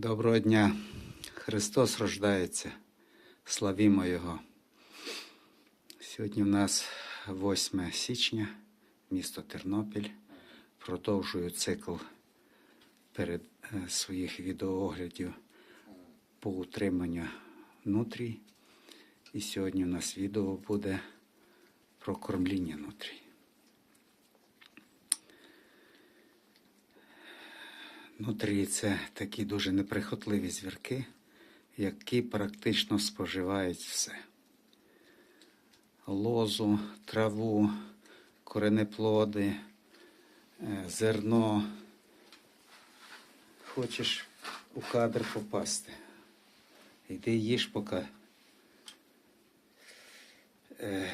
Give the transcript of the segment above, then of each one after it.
Доброго дня. Христос рождається. Славімо Його. Сьогодні в нас 8 січня, місто Тернопіль. Продовжую цикл перед е, своїх відеооглядів по утриманню нутрій. І сьогодні у нас відео буде про кормління нутрій. Нутрії це такі дуже неприхотливі звірки, які практично споживають все. Лозу, траву, коренеплоди, е, зерно. Хочеш у кадр попасти. Йди їж поки. Е,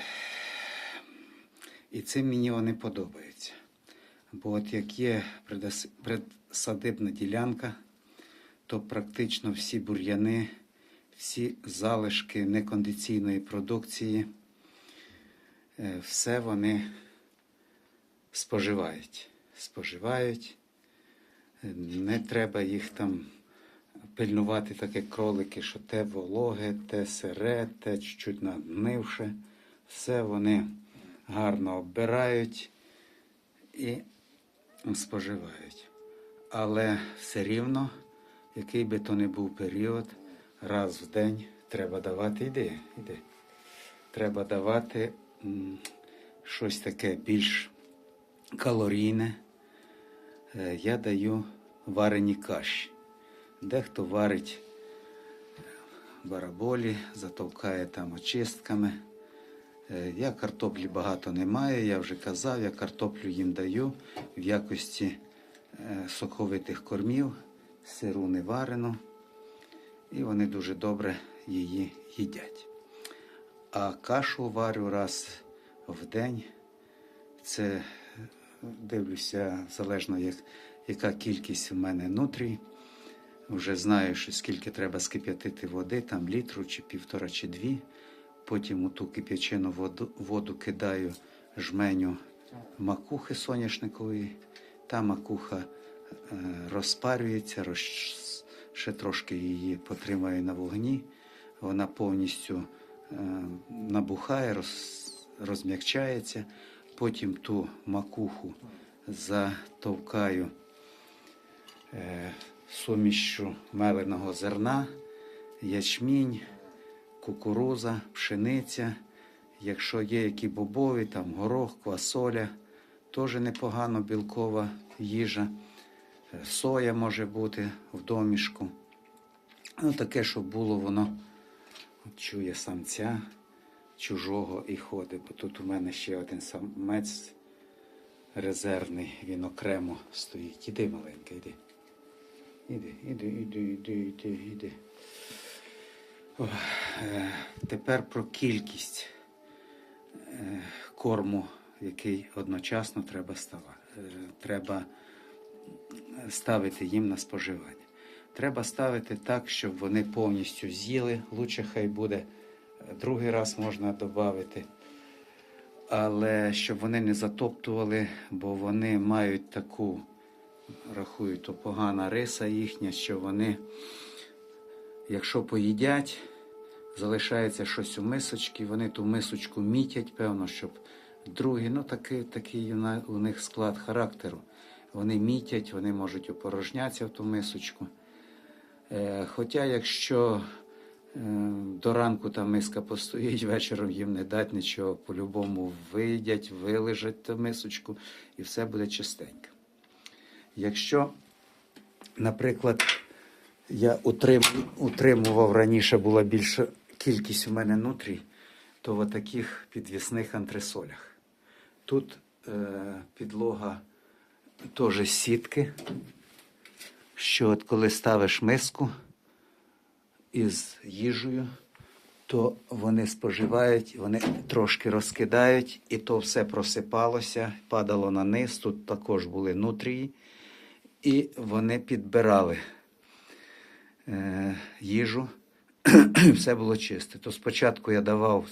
І цим мені вони подобаються. Бо от як є присадибна ділянка, то практично всі бур'яни, всі залишки некондиційної продукції, е, все вони споживають. Споживають. Е, Не треба їх там пильнувати, так як кролики, що те вологе, те сире, те чуть-чуть нагнивше. Все вони гарно оббирають і споживають. Але все рівно, який би то не був період, раз в день треба давати іди, іди. Треба давати м, щось таке більш калорійне. Е, Я даю варені каші. Дехто варить бараболі, затовкає там очистками. Е, Я картоплі багато не маю, я вже казав, я картоплю їм даю в якості е, соковитих кормів, сиру не варену, і вони дуже добре її їдять. А кашу варю раз в день. Це е, дивлюся, залежно як, яка кількість у мене нутрій. Вже знаю, що скільки треба скип'ятити води, там літру чи півтора, чи дві. Потім у ту кип'ячену воду, воду кидаю жменю макухи соняшникової. Та макуха е, розпарюється, роз, ще трошки її потримаю на вогні. Вона повністю е, набухає, роз, розм'якчається. Потім ту макуху затовкаю е, сумішю меленого зерна, ячмінь, кукуруза, пшениця. Якщо є які бобові, там горох, квасоля, теж непогано білкова їжа. Е, Соя може бути в домішку. Ну, таке, щоб було воно чує самця чужого і ходить. Бо тут у мене ще один самець резервний, він окремо стоїть. Іди, маленький, іди. Іди, іди, іди, іди, іди, іди. Е, Тепер про кількість е, корму, який одночасно треба ставати. Треба ставити їм на споживання. Треба ставити так, щоб вони повністю з'їли. Лучше хай буде е, другий раз можна додати. Але щоб вони не затоптували, бо вони мають таку, рахую, то погана риса їхня, що вони, якщо поїдять, залишається щось у мисочці, вони ту мисочку мітять, певно, щоб другий, ну такий, такий у у них склад характеру. Вони мітять, вони можуть опорожнятися в ту мисочку. Е, Хоча, якщо е, до ранку та миска постоїть, вечором їм не дать нічого, по-любому вийдять, вилежать ту мисочку і все буде чистенько. Якщо, наприклад, я утрим, утримував раніше була більша кількість у мене нутрій, то в таких підвісних антресолях. Тут е, підлога теж сітки, що от коли ставиш миску із їжею, то вони споживають, вони трошки розкидають, і то все просипалося, падало на низ. Тут також були нутрії, і вони підбирали їжу, все було чисте. То спочатку я давав,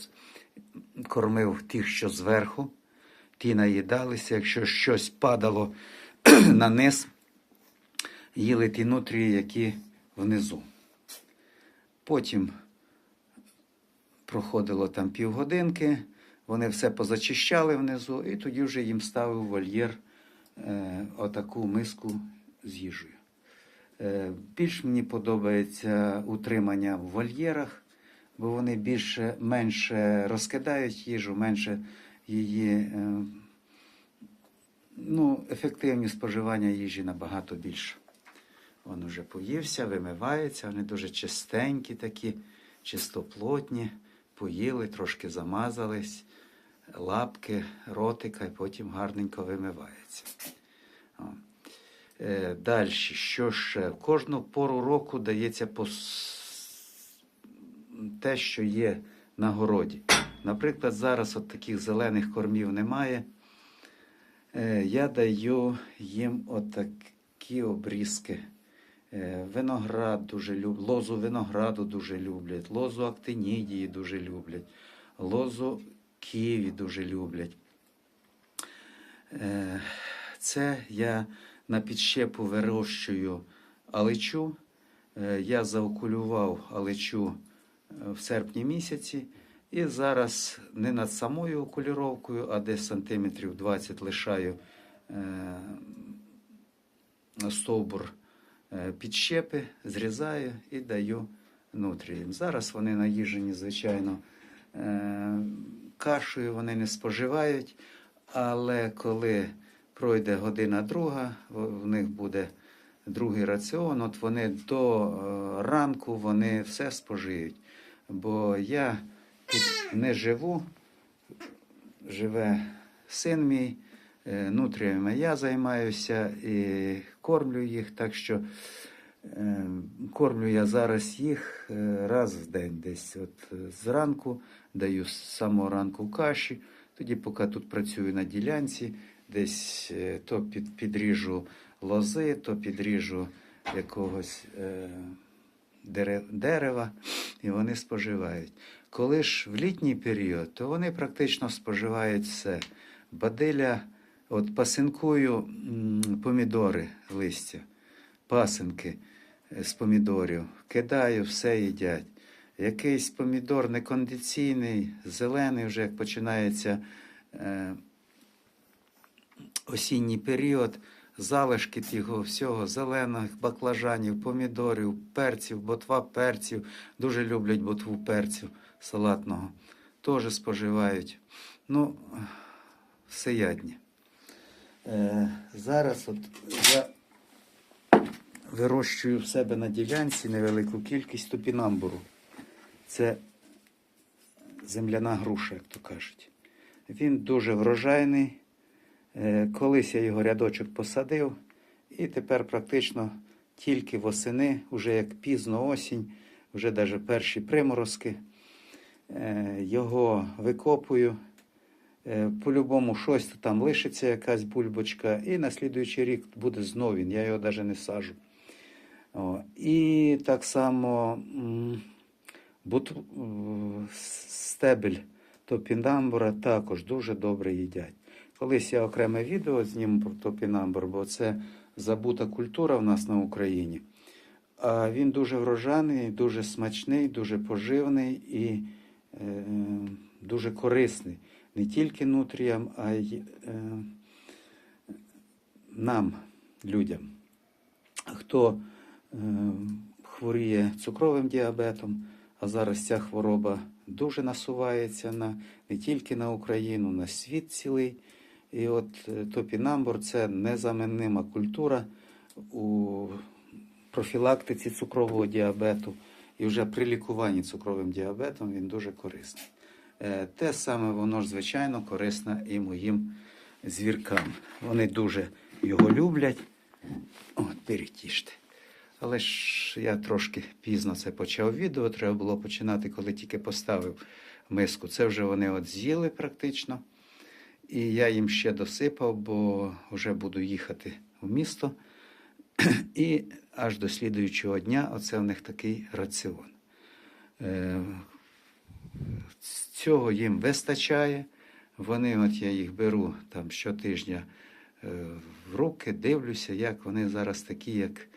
кормив тих, що зверху, ті наїдалися, якщо щось падало на низ, їли ті нутрії, які внизу. Потім проходило там півгодинки, вони все позачищали внизу, і тоді вже їм ставив вольєр е, отаку миску з їжею. Е, більш мені подобається утримання в вольєрах, бо вони більше менше розкидають їжу, менше її. Е, ну, ефективність споживання їжі набагато більше. Він вже поївся, вимивається, вони дуже чистенькі такі, чистоплотні, поїли, трошки замазались, лапки, ротика, і потім гарненько вимивається. Е, Далі, що ще? В кожну пору року дається пос... те, що є на городі. Наприклад, зараз от таких зелених кормів немає. Е, Я даю їм отакі обрізки. Е, Виноград дуже люблять, лозу винограду дуже люблять, лозу актинідії дуже люблять, лозу ківі дуже люблять. Це я на підщепу вирощую алечу. Е, Я заокулював алечу е, в серпні місяці. І зараз не над самою окулюровкою, а десь сантиметрів 20 лишаю е, стовбур підщепи, зрізаю і даю нутріям. Зараз вони наїжені, звичайно, кашею вони не споживають, але коли пройде година друга, в- них буде другий раціон, от вони до е, ранку вони все спожиють. Бо я тут не живу, живе син мій, е, нутріями я займаюся і кормлю їх, так що е, кормлю я зараз їх раз в день, десь. От зранку, даю з самого ранку каші, тоді, поки тут працюю на ділянці, десь е, то під, підріжу лози, то підріжу якогось. Е, дере- дерева, і вони споживають. Коли ж в літній період, то вони практично споживають все. Бадиля, от пасинкую помідори листя, пасинки е, з помідорів, кидаю, все їдять. Якийсь помідор некондиційний, зелений, вже як починається е, осінній період, залишки того всього, зелених баклажанів, помідорів, перців, ботва перців. Дуже люблять ботву перців салатного. Теж споживають. Ну, всеядні. Е, зараз от я вирощую в себе на ділянці невелику кількість топінамбуру. Це земляна груша, як то кажуть. Він дуже врожайний. Е, Колись я його рядочок посадив, і тепер практично тільки восени, вже як пізно осінь, вже навіть перші приморозки. е, Його викопую. Е, По-любому щось там лишиться якась бульбочка, і на слідуючий рік буде знов він, я його навіть не сажу. О, і так само бут, стебель топіндамбура також дуже добре їдять. Колись я окреме відео зніму про топінамбур, бо це забута культура в нас на Україні. А він дуже врожайний, дуже смачний, дуже поживний і е, дуже корисний не тільки нутріям, а й е, нам, людям. Хто е, хворіє цукровим діабетом, а зараз ця хвороба дуже насувається на, не тільки на Україну, на світ цілий. І от е, топінамбур це незаменима культура у профілактиці цукрового діабету. І вже при лікуванні цукровим діабетом він дуже корисний. Е, Те саме воно ж, звичайно, корисне і моїм звіркам. Вони дуже його люблять. От, беріть їжте. Але ж я трошки пізно це почав відео. Треба було починати, коли тільки поставив миску. Це вже вони от з'їли практично. І я їм ще досипав, бо вже буду їхати в місто. І аж до слідуючого дня оце в них такий раціон. Е, Цього їм вистачає. Вони, от я їх беру там щотижня е, в руки, дивлюся, як вони зараз такі, як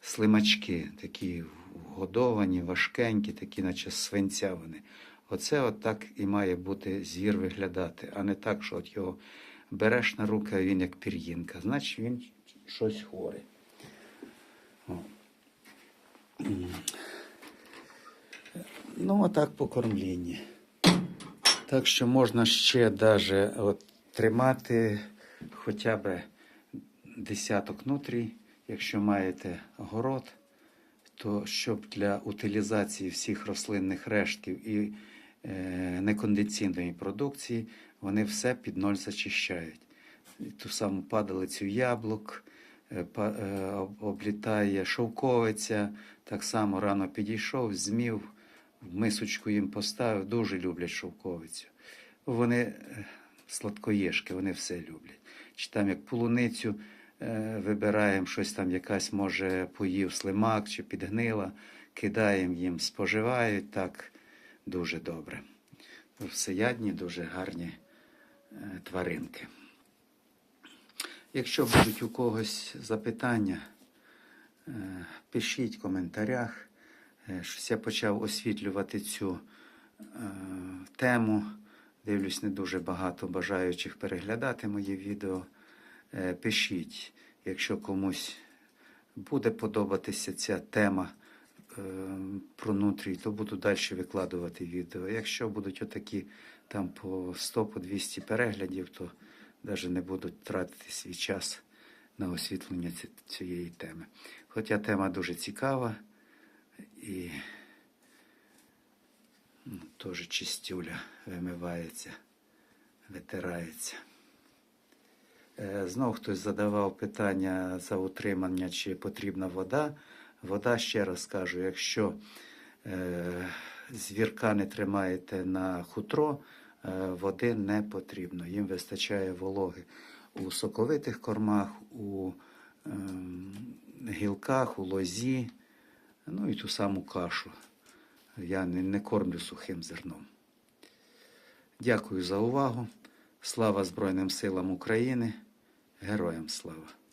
слимачки, такі вгодовані, важкенькі, такі, наче свинця вони. Оце от так і має бути звір виглядати, а не так, що от його береш на руки, а він як пір'їнка. Значить він щось хворий. Ну, отак по кормлінні. Так що можна ще даже от, тримати хоча б десяток нутрій, якщо маєте город, то щоб для утилізації всіх рослинних рештків і некондиційної продукції вони все під ноль зачищають. Ту саму падалицю яблук, е, е, облітає шовковиця, так само рано підійшов, змів, в мисочку їм поставив, дуже люблять шовковицю. Вони е, сладкоєшки, вони все люблять. Чи там як полуницю е, вибираємо, щось там якась, може, поїв слимак чи підгнила, кидаємо їм, споживають так дуже добре. Всеядні, дуже гарні е, тваринки. Якщо будуть у когось запитання, е, пишіть в коментарях. Е, Щось я почав освітлювати цю тему. Дивлюсь, не дуже багато бажаючих переглядати мої відео. Пишіть, якщо комусь буде подобатися ця тема про нутрій, то буду далі викладувати відео. Якщо будуть отакі там по 100 по 200 переглядів, то навіть не буду тратити свій час на освітлення цієї теми. Хоча тема дуже цікава і ну, теж чистюля вимивається, витирається. Е, Знов хтось задавав питання за утримання, чи потрібна вода. Вода, ще раз кажу, якщо е, звірка не тримаєте на хутро, е, води не потрібно. Їм вистачає вологи у соковитих кормах, у ем, гілках, у лозі, ну і ту саму кашу. Я не, не кормлю сухим зерном. Дякую за увагу. Слава Збройним силам України. Героям слава!